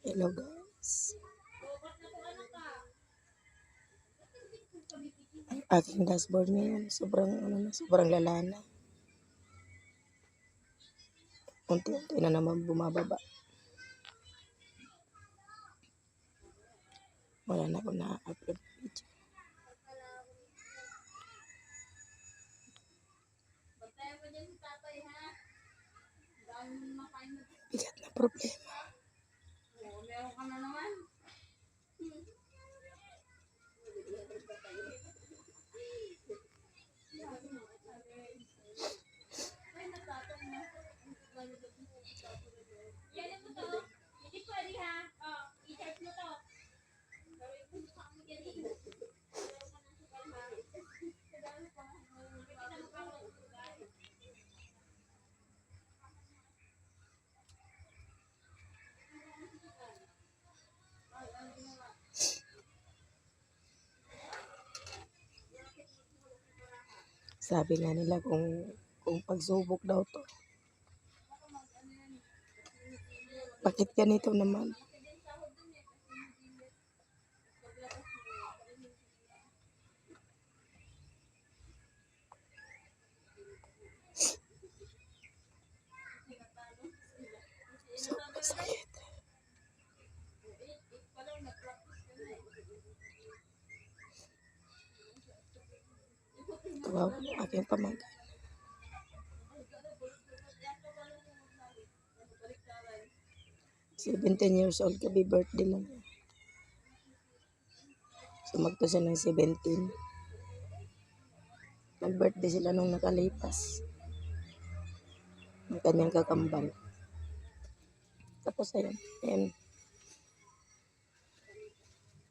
Hello guys. Ang aking dashboard ngayon, sobrang ano na, sobrang lala na. Unti-unti na naman bumababa. Wala na akong na-upload na video. Bigat na problema. Meron ka na naman. Yan mo to. Hindi pwede ha. Oh, i-charge mo to. Sabi nga nila kung kung pagsubok daw to. Bakit ganito naman? Sakit. Ng aking pamangkin. Seventeen years old kabi birthday lang. Sumagto siya ng 17. Nag-birthday sila nung nakalipas. Ang kanyang kakambal. Tapos ayun, ayun.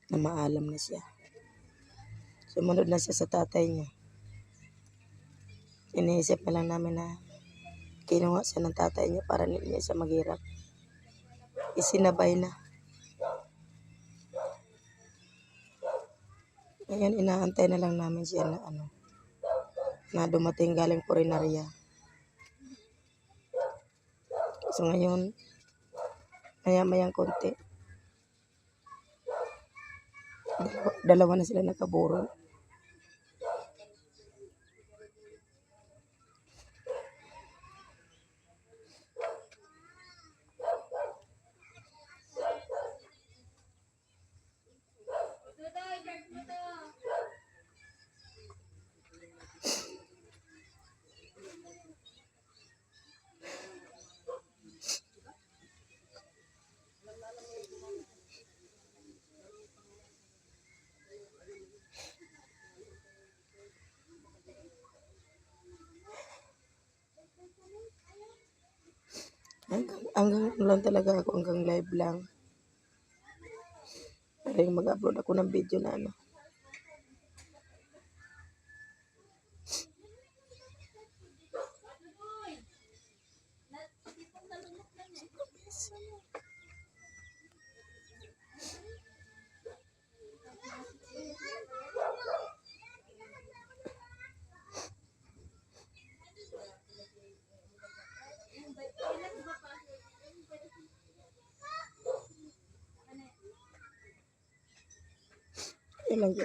Namaalam na siya. Sumunod na siya sa tatay niya. Iniisip na lang namin na kinuha siya ng tatay niya para hindi niya siya maghirap. Isinabay na. Ngayon, inaantay na lang namin siya na ano, na dumating galing Purinarya. So ngayon, maya-mayang konti. Dalawa, na sila nakaburo. Hanggang, lang talaga ako, hanggang live lang. Para yung mag-upload ako ng video na ano. Yun lang 这么多